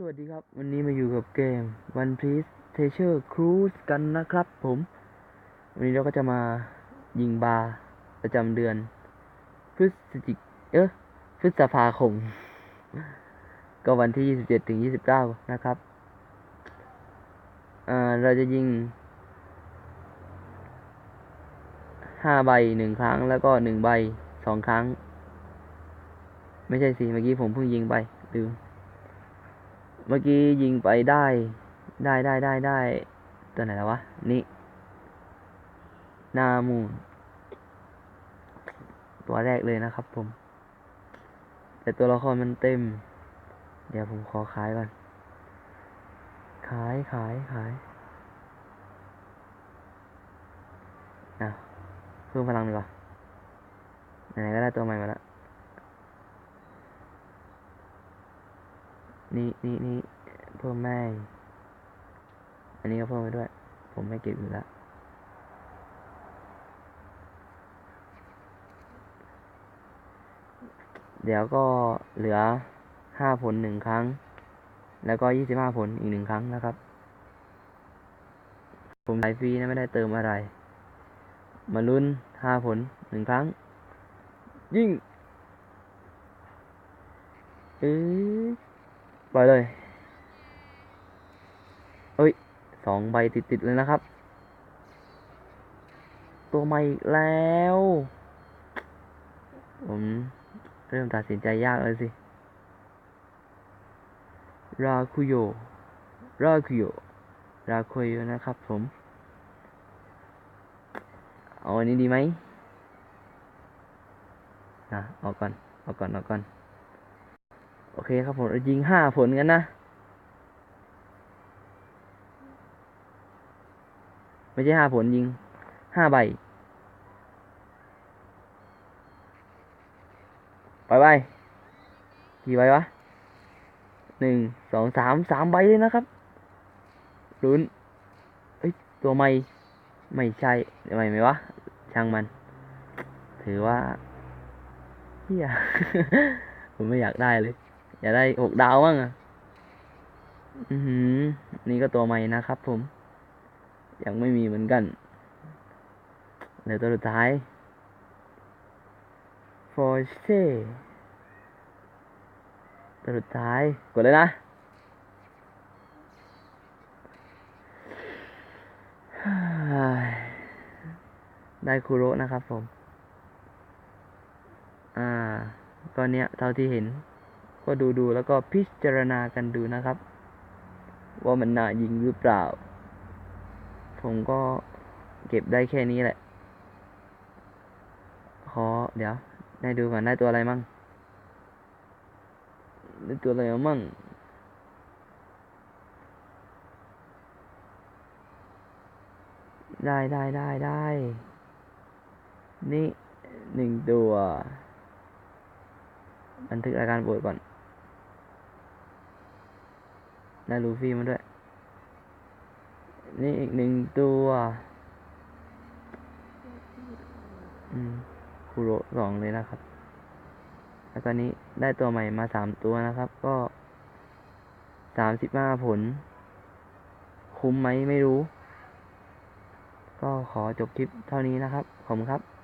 สวัสดีครับ วันนี้มาอยู่กับเกม One Piece Treasure Cruise กันนะครับผม วันนี้เราก็จะมายิงบาร์ประจำเดือน พฤศจิกเอ๊ะพฤษภาคม ก็วันที่ 27 ถึง 29 นะครับอ่าเราจะยิง 5 ใบ 1 ครั้งแล้วก็ 1 ใบ 2 ครั้ง ไม่ใช่สิ เมื่อกี้ผมเพิ่งยิงไปลืม เมื่อกี้ยิงไปได้ ได้ได้ได้ได้ตัวไหนแล้ววะ นี่ นามูนตัวแรกเลยนะครับผม แต่ตัวละครมันเต็ม เดี๋ยวผมขอขายก่อน ขายขายขายอะเพิ่มพลังดีกว่าไหนก็ได้ตัวใหม่มาแล้ว นี่นี่นี่เพิ่มแม่ อันนี้ก็เพิ่มไปด้วย ผมไม่เก็บอยู่แล้วเดี๋ยวก็เหลือห้าผลหนึ่งครั้ง แล้วก็ยี่สิบห้าผลอีกหนึ่งครั้งนะครับ ผมใช้ฟรีนะไม่ได้เติมอะไร มาลุ้นห้าผลหนึ่งครั้ง ยิ่งเอ้ย ปล่อยเลยเอ้ยสองใบติดๆเลยนะครับ ตัวใหม่อีกแล้ว ผมเริ่มตัดสินใจยากเลยสิ ราคุโย ราคุโย ราคุโยนะครับผม เอาอันนี้ดีไหมนะเอาก่อนเอาก่อนเอาก่อน โอเคครับผมยิงห้าผลกันนะไม่ใช่ห้าผลยิงห้าใบ ไปไปกี่ใบวะหนึ่งสองสามสามใบเลยนะครับลุ้นเอ้ยตัวไม่ไม่ใช่ไม่ไหมวะ ช่างมัน ถือว่าเฮียผมไม่อยากได้เลย อยากได้หกดาวบ้างอะอือหือ นี่ก็ตัวใหม่นะครับผม ยังไม่มีเหมือนกันเหลือตัวสุดท้ายฟอร์เช่ตัวสุดท้าย กดเลยนะได้คูโระนะครับผม อ่าก็เนี้ยเท่าที่เห็น ก็ดูดูแล้วก็พิจารณากันดูนะครับ ว่ามันน่ายิงหรือเปล่า ผมก็เก็บได้แค่นี้แหละ ขอเดี๋ยว ได้ดูก่อนได้ตัวอะไรมั่งได้ตัวอะไรมั่งได้ได้ได้ได้ นี่หนึ่งตัว บันทึกอาการป่วยก่อน ได้ลูฟี่มาด้วย นี่อีกหนึ่งตัวอืมคุโรสองเลยนะครับ แล้วก็นี้ได้ตัวใหม่มาสามตัวนะครับ ก็สามสิบห้าผล คุ้มไหมไม่รู้ ก็ขอจบคลิปเท่านี้นะครับขอบคุณครับ